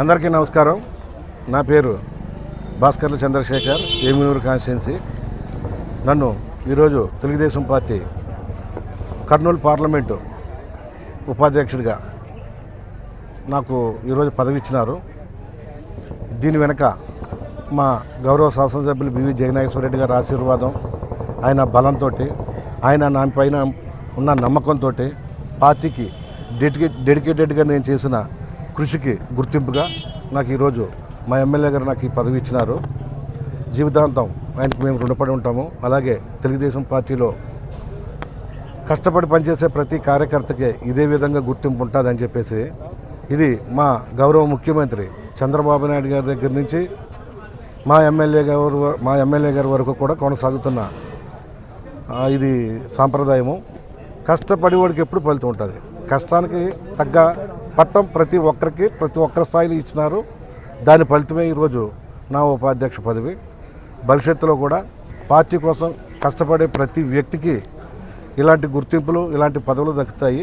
అందరికీ నమస్కారం. నా పేరు భాస్కర్ల చంద్రశేఖర్ ఏమినూరు కాన్స్టిట్యున్సీ. నన్ను ఈరోజు తెలుగుదేశం పార్టీ కర్నూలు పార్లమెంటు ఉపాధ్యక్షుడిగా నాకు ఈరోజు పదవి ఇచ్చినారు దీని వెనక మా గౌరవ శాసనసభ్యులు బివి జగనాగేశ్వర రెడ్డి గారి ఆశీర్వాదం ఆయన బలంతో ఆయన నా పైన ఉన్న నమ్మకంతో పార్టీకి డెడికే డెడికేటెడ్గా నేను చేసిన కృషికి గుర్తింపుగా నాకు ఈరోజు మా ఎమ్మెల్యే గారు నాకు ఈ పదవి ఇచ్చినారు. జీవితాంతం ఆయనకు మేము రుణపడి ఉంటాము. అలాగే తెలుగుదేశం పార్టీలో కష్టపడి పనిచేసే ప్రతి కార్యకర్తకి ఇదే విధంగా గుర్తింపు ఉంటుందని చెప్పేసి ఇది మా గౌరవ ముఖ్యమంత్రి చంద్రబాబు నాయుడు గారి దగ్గర నుంచి మా ఎమ్మెల్యే గారు మా ఎమ్మెల్యే గారి వరకు కూడా కొనసాగుతున్న ఇది సాంప్రదాయము. కష్టపడి వాడికి ఎప్పుడు ఫలితం ఉంటుంది. కష్టానికి తగ్గ పట్టం ప్రతి ఒక్కరికి ప్రతి ఒక్కరి స్థాయిలో ఇచ్చినారు. దాని ఫలితమే ఈరోజు నా ఉపాధ్యక్ష పదవి. భవిష్యత్తులో కూడా పార్టీ కోసం కష్టపడే ప్రతి వ్యక్తికి ఇలాంటి గుర్తింపులు ఇలాంటి పదవులు దక్కుతాయి.